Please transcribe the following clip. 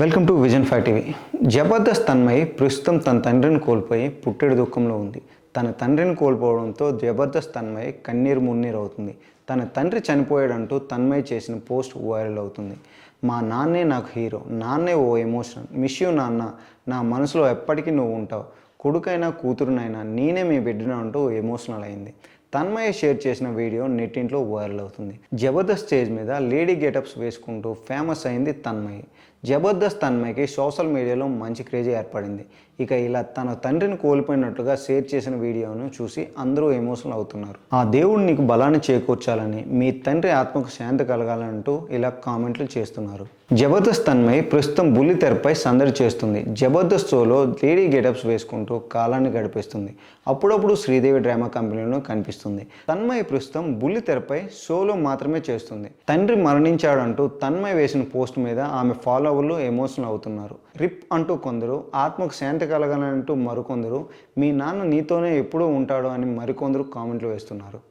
Welcome to vision five TV Jabardasth Tanmayi ప్రస్తుతం తన తండ్రిని కోల్పోయి పుట్టెడు దుఃఖంలో ఉంది. తన తండ్రిని కోల్పోవడంతో జబర్దస్త్ తన్మయ్ కన్నీరు మున్నీరు అవుతుంది. తన తండ్రి చనిపోయాడంటూ తన్మయ్ చేసిన పోస్ట్ వైరల్ అవుతుంది. మా నాన్నే నాకు హీరో నాన్నే ఓ ఎమోషన్ మిస్ యూ నాన్న నా మనసులో ఎప్పటికీ నువ్వు ఉంటావు. కొడుకైనా కూతురునైనా నేనే మీ బిడ్డను అంటూ ఎమోషనల్ అయింది. తన్మయ షేర్ చేసిన వీడియో నెట్టింట్లో వైరల్ అవుతుంది. జబర్దస్త్ స్టేజ్ మీద లేడీ గెటప్స్ వేసుకుంటూ ఫేమస్ అయింది తన్మయ్. జబర్దస్త్ తన్మయ్కి సోషల్ మీడియాలో మంచి క్రేజ్ ఏర్పడింది. ఇక ఇలా తన తండ్రిని కోల్పోయినట్లుగా షేర్ చేసిన వీడియోను చూసి అందరూ ఎమోషనల్ అవుతున్నారు. ఆ దేవుడు నీకు బలాన్ని చేకూర్చాలని మీ తండ్రి ఆత్మకు శాంతి కలగాలంటూ ఇలా కామెంట్లు చేస్తున్నారు. జబర్దస్త్ తన్మయ్ ప్రస్తుతం బుల్లి తెరపై సందడి చేస్తుంది. జబర్దస్త్ షోలో లేడీ గెటప్స్ వేసుకుంటూ కాలాన్ని గడిపేస్తుంది. అప్పుడప్పుడు శ్రీదేవి డ్రామా కంపెనీలో కనిపిస్తుంది. తన్మయ్ ప్రస్తుతం బుల్లి తెరపై షోలో మాత్రమే చేస్తుంది. తండ్రి మరణించాడంటూ తన్మయ్ వేసిన పోస్ట్ మీద ఆమె ఫాలోవర్లు ఎమోషనల్ అవుతున్నారు. రిప్ అంటూ కొందరు ఆత్మకు శాంతి కలగాలంటూ మరికొందరు మీ నాన్న నీతోనే ఎప్పుడూ ఉంటాడు అని మరికొందరు కామెంట్లు వేస్తున్నారు.